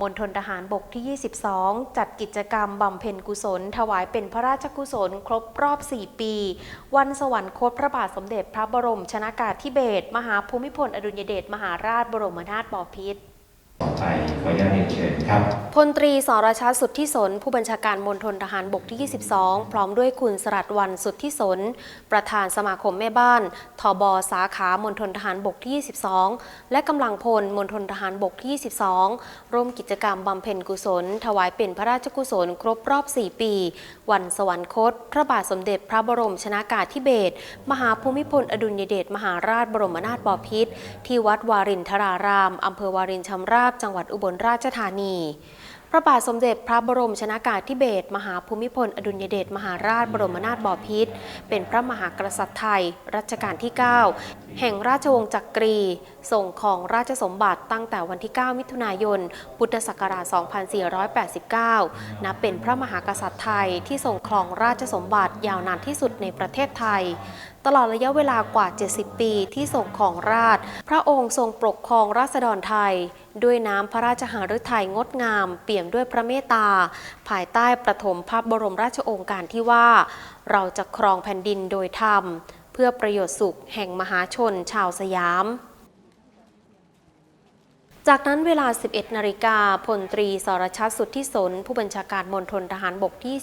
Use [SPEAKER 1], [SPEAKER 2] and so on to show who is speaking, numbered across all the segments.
[SPEAKER 1] มณฑลทหารบกที่ 22 จัดกิจกรรมบำเพ็ญกุศล ถวายเป็นพระราชกุศล ครบรอบ 4 ปี วันสวรรคตพระบาทสมเด็จพระบรมชนากาธิเบศรมหาภูมิพลอดุลยเดชมหาราชบรมนาถบพิตร
[SPEAKER 2] ต่อไปขออนุญาตเรียนเชิญครับ
[SPEAKER 1] พลตรีสรชาติสุทธิสน ผู้บัญชาการมณฑลทหารบกที่ 22 พร้อมด้วยคุณสรัตวันสุทธิสน ประธานสมาคมแม่บ้าน ทบสาขามณฑลทหารบกที่ 22 และกำลังพลมณฑลทหารบกที่ 22 ร่วมกิจกรรมบำเพ็ญกุศล ถวายเป็นพระราชกุศลครบรอบ 4 ปี วันสวรรคต พระบาทสมเด็จพระบรมชนากาธิเบศรมหาภูมิพลอดุลยเดชมหาราชบรมนาถบพิตรที่วัดวารินทรารามอำเภอวารินชำราบจังหวัดอุบลราชธานี พระบาทสมเด็จพระบรมชนากาธิเบศรมหาภูมิพล อดุลยเดชมหาราชบรมนาถบพิตรเป็นพระมหากษัตริย์ไทย รัชกาลที่ 9 แห่งราชวงศ์จักรี ส่งของราชสมบัติตั้งแต่วันที่ 9 มิถุนายน พุทธศักราช 2489 นับเป็นพระมหากษัตริย์ไทยที่ทรงครองราชสมบัติยาวนานที่สุดในประเทศไทย ตลอดระยะเวลากว่า 70 ปีที่ทรงครองราช พระองค์ทรงปกครองราษฎรไทย ด้วยน้ำพระราชหฤทัยงดงาม เปี่ยมด้วยพระเมตตา ภายใต้ประถมพระบรมราชโองการที่ว่า เราจะครองแผ่นดินโดยธรรม เพื่อประโยชน์สุขแห่งมหาชนชาวสยาม จากนั้นเวลา 11 นาฬิกาพลตรีสรชัดสุทธิสน ผู้บัญชาการมณฑลทหารบกที่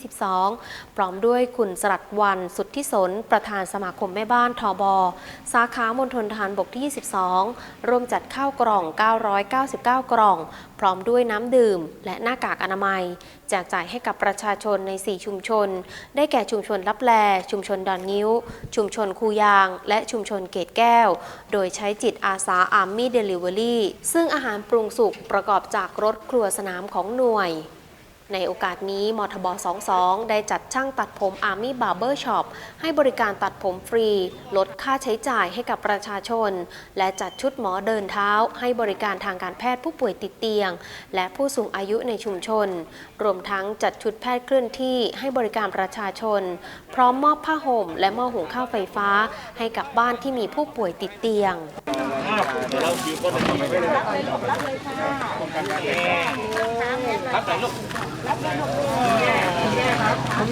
[SPEAKER 1] 12พร้อมด้วยคุณสรัตวันสุทธิสน ประธานสมาคมแม่บ้านทบสาขามณฑลทหารบกที่ 22 ร่วมจัดข้าวกล่อง 999 กล่อง พร้อมด้วยน้ำดื่ม และหน้ากากอนามัย แจกจ่ายให้กับประชาชนใน 4 ชุมชน ได้แก่ชุมชนลับแล ชุมชนดอนงิ้ว ชุมชนคูยาง และชุมชนเกตแก้ว โดยใช้จิตอาสาอาร์มี่เดลิเวอรี่ซึ่งอาหารปรุงสุกประกอบจากรถครัวสนามของหน่วย ในโอกาสนี้มทบ 22 ได้จัดช่างตัดผม Army Barber Shop ให้บริการตัดผมฟรี ลดค่าใช้จ่ายให้กับประชาชน และจัดชุดหมอเดินเท้า ให้บริการทางการแพทย์ผู้ป่วยติดเตียง และผู้สูงอายุในชุมชน รวมทั้งจัดชุดแพทย์เคลื่อนที่ให้บริการประชาชน พร้อมมอบผ้าห่ม และหม้อหุงข้าวไฟฟ้า ให้กับบ้านที่มีผู้ป่วยติดเตียง
[SPEAKER 3] รับเลยลูกแล้วก็